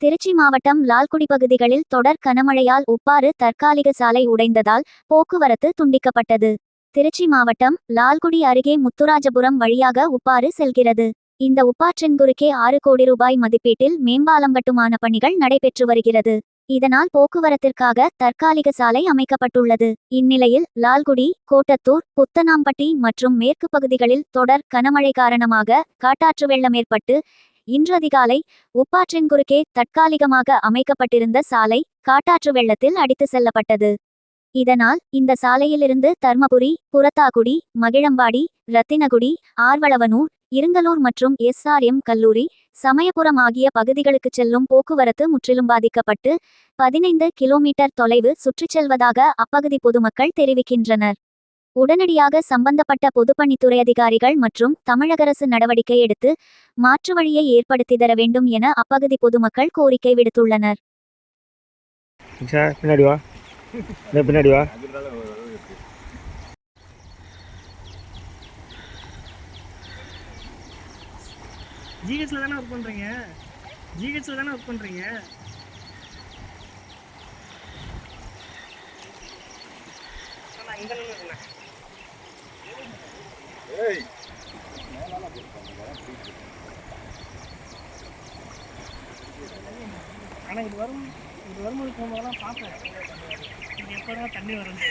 திருச்சி மாவட்டம் லால்குடி பகுதிகளில் தொடர் கனமழையால் உப்பாறு தற்காலிக சாலை உடைந்ததால் போக்குவரத்து துண்டிக்கப்பட்டது. திருச்சி மாவட்டம் லால்குடி அருகே முத்துராஜபுரம் வழியாக உப்பாறு செல்கிறது. இந்த உப்பாற்றின் குறுக்கே ஆறு கோடி ரூபாய் மதிப்பீட்டில் மேம்பாலம் கட்டுமான பணிகள் நடைபெற்று வருகிறது. இதனால் போக்குவரத்திற்காக தற்காலிக சாலை அமைக்கப்பட்டுள்ளது. இந்நிலையில் லால்குடி கோட்டத்தூர் புத்தனாம்பட்டி மற்றும் மேற்கு பகுதிகளில் தொடர் கனமழை காரணமாக காட்டாற்று வெள்ளம் ஏற்பட்டு இன்று அதிகாலை உப்பாற்றின் குறுக்கே தற்காலிகமாக அமைக்கப்பட்டிருந்த சாலை காட்டாற்று வெள்ளத்தில் அடித்து செல்லப்பட்டது. இதனால் இந்த சாலையிலிருந்து தர்மபுரி புறத்தாக்குடி மகிழம்பாடி ரத்தினகுடி ஆர்வளவனூர் இருங்கலூர் மற்றும் எஸ்ஆர்எம் கல்லூரி சமயபுரம் ஆகிய பகுதிகளுக்கு செல்லும் போக்குவரத்து முற்றிலும் பாதிக்கப்பட்டு பதினைந்து கிலோமீட்டர் தொலைவு சுற்றிச் செல்வதாக அப்பகுதி பொதுமக்கள் தெரிவிக்கின்றனர். உடனடியாக சம்பந்தப்பட்ட பொதுப்பணித்துறை அதிகாரிகள் மற்றும் தமிழக அரசு நடவடிக்கை எடுத்து மாற்று வழியை ஏற்படுத்தி தர வேண்டும் என அப்பகுதி பொதுமக்கள் கோரிக்கை விடுத்துள்ளனர். ஜிஹெச்ல தானே ஒர்க் பண்ணுறீங்க ஜிஹெச்ல தானே ஒர்க் பண்ணுறீங்க நான் இங்கே ஆனால் இது வரும் இது வரும்போது போகும்போதெல்லாம் பார்ப்பேன். இங்கே எப்போ தண்ணி வருது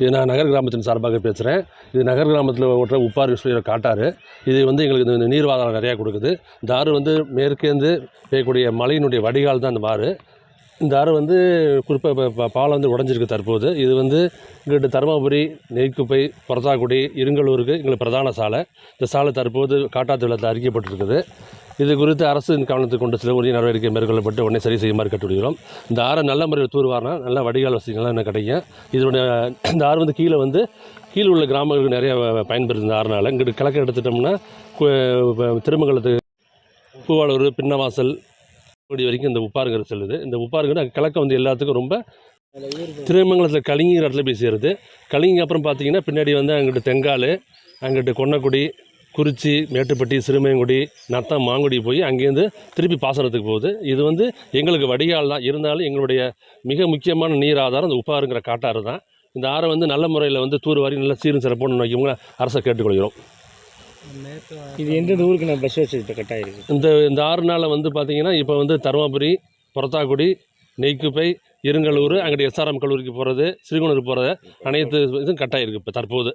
இது நான் நகர் கிராமத்தின் சார்பாக பேசுகிறேன் இது நகர் கிராமத்தில் ஓட்டுற உப்பாறு சொல்கிற காட்டாறு. இது வந்து எங்களுக்கு இந்த நீர்வாதாரம் நிறையா கொடுக்குது. இந்த ஆறு வந்து மேற்கேந்து பெய்யக்கூடிய மழையினுடைய வடிகால் தான் இந்த ஆறு. இந்த ஆறு வந்து குறிப்பாக பாலம் வந்து உடஞ்சிருக்கு தற்போது. இது வந்து இங்கிட்டு தருமபுரி நெய்க்குப்பை புறத்தாக்குடி இருங்கலூருக்கு எங்களுக்கு பிரதான சாலை. இந்த சாலை தற்போது காட்டாத்து வெள்ளத்தில் அறிக்கப்பட்டிருக்குது இது குறித்து அரசின் கவனத்துக்கு கொண்டு சில உரிய நடவடிக்கை மேற்கொள்ளப்பட்டு உடனே சரி செய்யுமாறு கட்டுவிடுகிறோம் இந்த ஆறை நல்ல முறையில் தூர்வாரினா நல்ல வடிகால் வசதிகள்லாம் என்ன கிடைக்கும் இதனுடைய இந்த ஆறு வந்து கீழே வந்து கீழே உள்ள கிராமங்களுக்கு நிறைய பயன்படுது இந்த ஆறுனால. இங்கிட்டு கிழக்கு எடுத்துட்டோம்னா கு- திருமங்கலத்துக்கு பூவாளூர் பின்னவாசல் கூடிய வரைக்கும் இந்த உப்பாருங்கிற செல்லுது. இந்த உப்பாருங்கிற கிழக்க வந்து எல்லாத்துக்கும் ரொம்ப திருமங்கலத்தில் கலிங்கிற இடத்துல போய் சேருது. கலிங்கி அப்புறம் பார்த்தீங்கன்னா பின்னாடி வந்து அங்கிட்டு தெங்கால் அங்கிட்டு கொன்னக்குடி குறிச்சி மேட்டுப்பட்டி சிறுமையங்குடி நத்தம் மாங்குடி போய் அங்கேருந்து திருப்பி பாசனத்துக்கு போகுது. இது வந்து எங்களுக்கு வடிகால் தான். இருந்தாலும் எங்களுடைய மிக முக்கியமான நீர் ஆதாரம் இந்த உப்பாறுங்கிற காட்டாறு தான். இந்த ஆறை வந்து நல்ல முறையில் வந்து தூர்வாரி நல்ல சீரும் சிறப்புன்னு வைக்கவங்க அரசை கேட்டுக்கொள்கிறோம். இது எந்தெந்த ஊருக்கு நான் பஸ் வசதி கட்டாயிருக்கு இந்த இந்த ஆறு நாளில் வந்து பார்த்தீங்கன்னா இப்போ வந்து தருமபுரி புறத்தாக்குடி நெய்க்குப்பை இருங்கலூர் அங்கிட்டு எஸ்ஆர்எம் கல்லூரிக்கு போகிறது சிறுகுணூர் போகிறது அனைத்து இதுவும் கட்டாயிருக்கு இப்போ தற்போது.